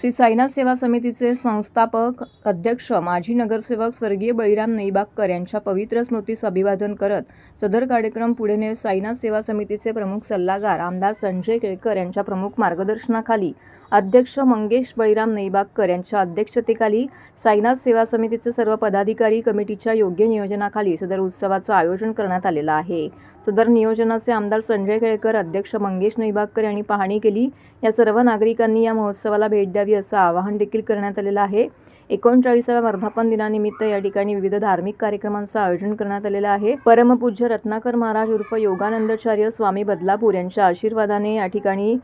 श्री साईनाथ सेवा समितीचे संस्थापक अध्यक्ष माजी नगरसेवक स्वर्गीय बळीराम नैबागकर यांच्या पवित्र स्मृतीस अभिवादन करत सदर कार्यक्रम पुढे नेत साईनाथ सेवा समितीचे प्रमुख सल्लागार आमदार संजय केळकर यांच्या प्रमुख मार्गदर्शनाखाली अध्यक्ष मंगेश बळीराम नैबागकर यांच्या अध्यक्षतेखाली साईनाथ सेवा समितीचे सर्व पदाधिकारी कमिटीच्या योग्य नियोजनाखाली सदर उत्सवाचं आयोजन करण्यात आलेलं आहे. सदर नियोजनाचे आमदार संजय केळकर अध्यक्ष मंगेश नैबागकर यांनी पाहणी केली. या सर्व नागरिकांनी या महोत्सवाला भेट द्यावी असं आवाहन देखील करण्यात आलेलं आहे. एकोणचाळीसाव्या वर्धापन दिनानिमित्त या ठिकाणी विविध धार्मिक कार्यक्रमांचं आयोजन करण्यात आलेलं आहे. परमपूज्य रत्नाकर महाराज उर्फ योगानंदाचार्य स्वामी बदलापूर यांच्या आशीर्वादाने या ठिकाणी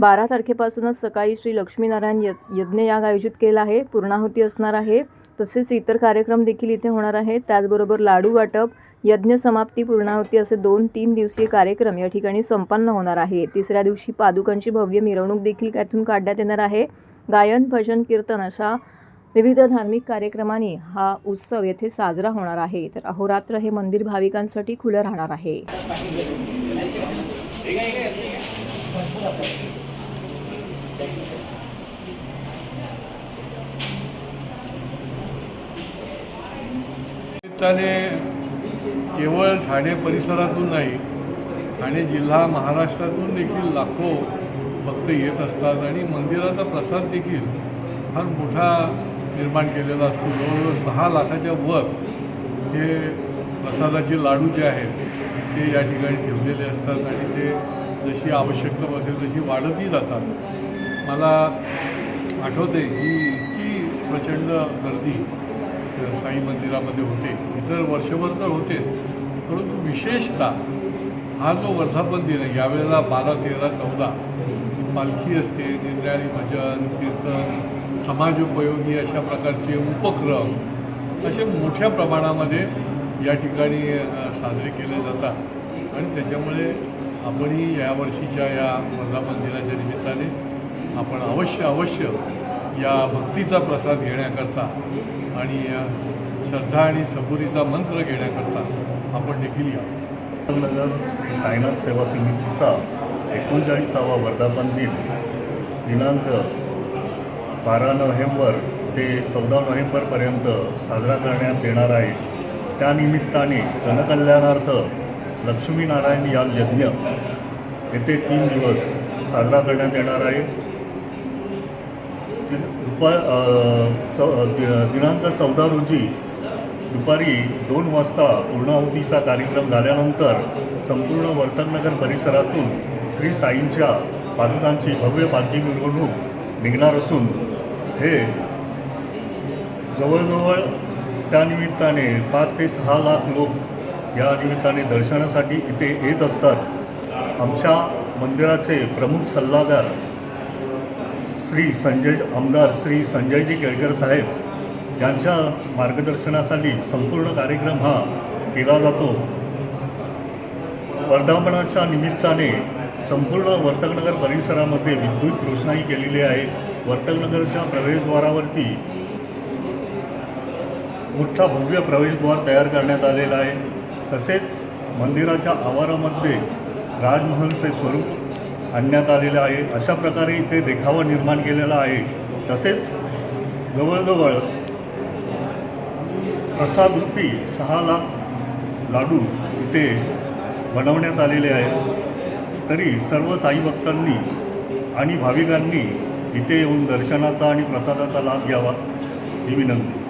बारा तारखेपासूनच सकाळी श्री लक्ष्मीनारायण यज्ञ यज्ञयाग आयोजित केला आहे. पूर्णाहुती असणार आहे. तसेच इतर कार्यक्रम देखील इथे होणार आहेत. त्याचबरोबर लाडू वाटप यज्ञ समाप्ती पूर्णाहुती असे दोन तीन दिवसीय कार्यक्रम या ठिकाणी संपन्न होणार आहे. तिसऱ्या दिवशी पादुकांची भव्य मिरवणूक देखील त्यातून काढण्यात येणार आहे. गायन भजन कीर्तन अशा विविध धार्मिक कार्यक्रमांनी हा उत्सव येथे साजरा होणार आहे. तर अहोरात्र हे मंदिर भाविकांसाठी खुलं राहणार आहे. निमित्ताने केवळ ठाणे परिसरातून नाही ठाणे जिल्हा महाराष्ट्रातून देखील लाखो भक्त येत असतात आणि मंदिराचा प्रसाद देखील फार मोठा निर्माण केलेला असतो. जवळजवळ सहा लाखाच्या वर हे प्रसादाचे लाडू जे आहेत ते या ठिकाणी ठेवलेले असतात आणि ते जशी आवश्यकता असेल तशी वाढतही जातात. मला आठवते की इतकी प्रचंड गर्दी साई मंदिरामध्ये होते. इतर वर्षभर तर होते. परंतु विशेषतः हा जो वर्धापन दिन आहे यावेळेला बारा तेरा चौदा पालखी असते. निरनिराळी भजन कीर्तन समाजोपयोगी अशा प्रकारचे उपक्रम असे मोठ्या प्रमाणामध्ये या ठिकाणी साजरे केले जातात. आणि त्याच्यामुळे आपणही यावर्षीच्या या वर्धापन दिनाच्या निमित्ताने आपण अवश्य अवश्य या भक्तीचा प्रसाद घेण्याकरता आणि श्रद्धा आणि सबुरीचा मंत्र घेण्याकरता आपण देखील या. नगर श्री साईनाथ सेवा समितीचा एकोणचाळीसावा वर्धापन दिन दिनांक बारा नोव्हेंबर ते चौदा नोव्हेंबरपर्यंत साजरा करण्यात येणार आहे. त्यानिमित्ताने जनकल्याणार्थ लक्ष्मीनारायण या यज्ञ येथे तीन दिवस साजरा करण्यात येणार आहे. दुपार चौ दि- दिनांक चौदा रोजी दुपारी दोन वाजता पूर्णाहुतीचा कार्यक्रम झाल्यानंतर संपूर्ण वर्तकनगर परिसरातून श्री साईंच्या पादुकांची भव्य पालखी मिरवणूक निघणार असून हे जवळजवळ त्यानिमित्ताने पाच ते सहा लाख लोक या निमित्ताने दर्शनासाठी इथे येत असतात. आमच्या मंदिराचे प्रमुख सल्लागार श्री संजय आमदार श्री संजयजी केळकर साहेब यांच्या मार्गदर्शनाखाली संपूर्ण कार्यक्रम हा केला जातो. वर्धापनाच्या निमित्ताने संपूर्ण वर्तकनगर परिसरामध्ये विद्युत रोषणाई केलेली आहे. वर्तकनगरच्या प्रवेशद्वारावरती मोठा भव्य प्रवेशद्वार तयार करण्यात आलेला आहे. तसेच मंदिराच्या आवारामध्ये राजमहलचे स्वरूप आणण्यात आलेलं आहे. अशा प्रकारे इथे देखावा निर्माण केलेला आहे. तसेच जवळजवळ प्रसादरूपी सहा लाख लाडू इथे बनवण्यात आलेले आहेत. तरी सर्व साई भक्तांनी आणि भाविकांनी इथे येऊन दर्शनाचा आणि प्रसादाचा लाभ घ्यावा ही विनंती.